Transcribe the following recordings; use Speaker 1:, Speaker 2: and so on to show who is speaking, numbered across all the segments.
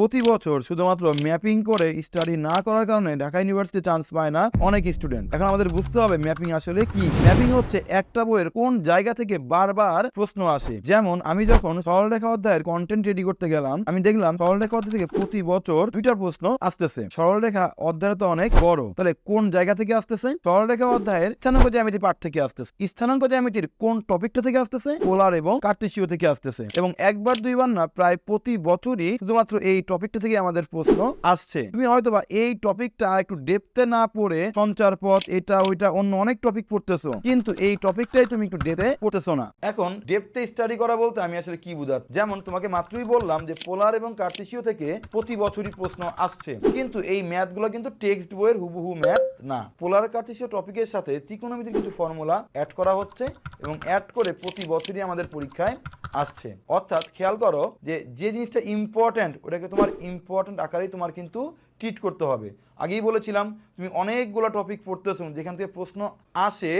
Speaker 1: প্রতি বছর শুধুমাত্র ম্যাপিং করে স্টাডি না করার কারণে ঢাকা ইউনিভার্সিটি চান্স পায় না অনেক স্টুডেন্ট এখন আমাদের বুঝতে হবে ম্যাপিং আসলে কি? ম্যাপিং হচ্ছে একটা বইয়ের কোন জায়গা থেকে বারবার প্রশ্ন আসে। যেমন আমি যখন সরলরেখা অধ্যায়ের কন্টেন্ট রেডি করতে গেলাম, আমি দেখলাম সরলরেখা অধ্যায় থেকে প্রতি বছর দুইটা প্রশ্ন আসতেছে। সরলরেখা অধ্যায় তো অনেক বড়। তাহলে কোন জায়গা থেকে আসতেছে? সরলরেখা অধ্যায়ের স্থানাঙ্ক জ্যামিতি পাঠ থেকে আসতেছে। স্থানাঙ্ক জ্যামিতির কোন টপিকটা থেকে আসতেছে? পোলার এবং কার্টেসীয় থেকে আসতেছে। এবং একবার দুইবার না, প্রায় প্রতি বছরই শুধুমাত্র এই টপিকটা থেকে আমাদের প্রশ্ন আসছে। তুমি হয়তোবা এই টপিকটা একটু ডেপতে না পড়ে সঞ্চার পথ, এটা, ওইটা, অন্য অনেক টপিক পড়তেছো। কিন্তু এই টপিকটাই তুমি একটু ডেপে পড়তেছো না। এখন ডেপতে স্টাডি করা বলতে আমি আসলে কি বুঝাচ্ছি? যেমন তোমাকে মাত্রই বললাম যে পোলার এবং কার্টেসীয় থেকে প্রতি বছরই প্রশ্ন আসছে। কিন্তু এই ম্যাথগুলো কিন্তু টেক্সট বইয়ের হুবহু ম্যাথ না। পোলার কার্টেসীয় টপিকের সাথে ত্রিকোণমিতির কিছু ফর্মুলা অ্যাড করা হচ্ছে এবং অ্যাড করে প্রতি বছরই আমাদের পরীক্ষায় আসছে। অর্থাৎ খেয়াল করো যে যে জিনিসটা ইম্পর্ট্যান্ট ওটাকে তোমার ইম্পর্ট্যান্ট আকারেই তোমার কিন্তু ট্রিট করতে হবে। আগেই বলেছিলাম, তুমি অনেকগুলো টপিক পড়তে পড়তেছো যেখান থেকে প্রশ্ন আসে,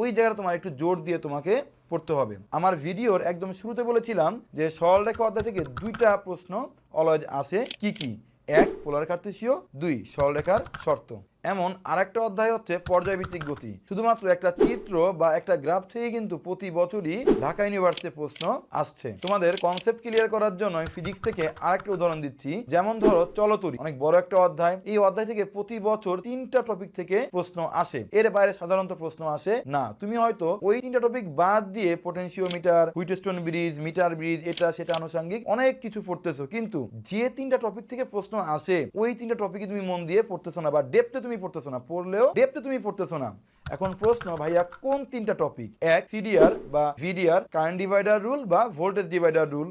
Speaker 1: ওই জায়গাটা তোমার একটু জোর দিয়ে তোমাকে পড়তে হবে। আমার ভিডিওর একদম শুরুতে বলেছিলাম যে সরলরেখা অধ্যায় থেকে দুইটা প্রশ্ন অলওয়েজ আসে। কি কি? এক, পোলার কার্তেশীয় দুই সরলরেখার শর্ত। এমন আরেকটা অধ্যায় হচ্ছে পর্যায়ভিত্তিক গতি। শুধুমাত্র একটা চিত্র বা একটা গ্রাফ থেকে কিন্তু প্রতি বছরই ঢাকা ইউনিভার্সিটি প্রশ্ন আসছে। তোমাদের কনসেপ্ট ক্লিয়ার করার জন্য ফিজিক্স থেকে আরেকটা উদাহরণ দিচ্ছি। যেমন ধরো চলতরি, অনেক বড় একটা অধ্যায়। এই অধ্যায় থেকে প্রতি বছর তিনটা টপিক থেকে প্রশ্ন আসে। এর বাইরে সাধারণত প্রশ্ন আসে না। তুমি হয়তো ওই তিনটা টপিক বাদ দিয়ে potentiometer Wheatstone bridge meter bridge এটা সেটা আনুষঙ্গিক অনেক কিছু পড়তেছো। কিন্তু যে তিনটা টপিক থেকে প্রশ্ন আসে, ওই তিনটা টপিকে তুমি মন দিয়ে পড়তেছো না বা ডেপতে তুমি পড়তেছো না পড়লেও ডেপথে তুমি পড়তেছো না। এখন প্রশ্ন, ভাইয়া, কোন তিনটা টপিক এক সিডিআর বা ভিডিআর কারেন্ট ডিভাইডার রুল বা voltage divider rule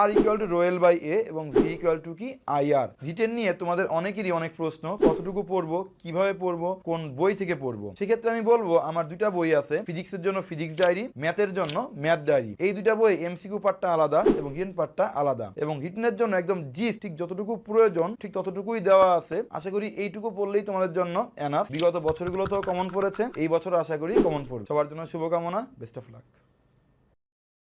Speaker 1: R equal to rho l by A এবং ভি ইকুয়াল টু কি? আইআর রিটেন নিয়ে তোমাদের অনেকেরই অনেক প্রশ্ন, কতটুকু পড়ব, কীভাবে পড়ব, কোন বই থেকে পড়ব? সেক্ষেত্রে আমি বলব, আমার দুইটা বই আছে ফিজিক্সের জন্য ফিজিক্স ডায়েরি ম্যাথের জন্য ম্যাথ ডায়েরি এই দুইটা বই এমসিকিউ পার্টটা আলাদা এবং হিডেন পার্টটা আলাদা। এবং হিডেনের জন্য একদম জিস ঠিক যতটুকু প্রয়োজন, ঠিক ততটুকুই দেওয়া আছে। আশা করি এইটুকু পড়লেই তোমাদের জন্য এনাফ বিগত বছরগুলোতেও কমন পড়েছে। এই বছর আশা করি কমন পড়বে। সবার জন্য শুভকামনা বেস্ট অফ লাক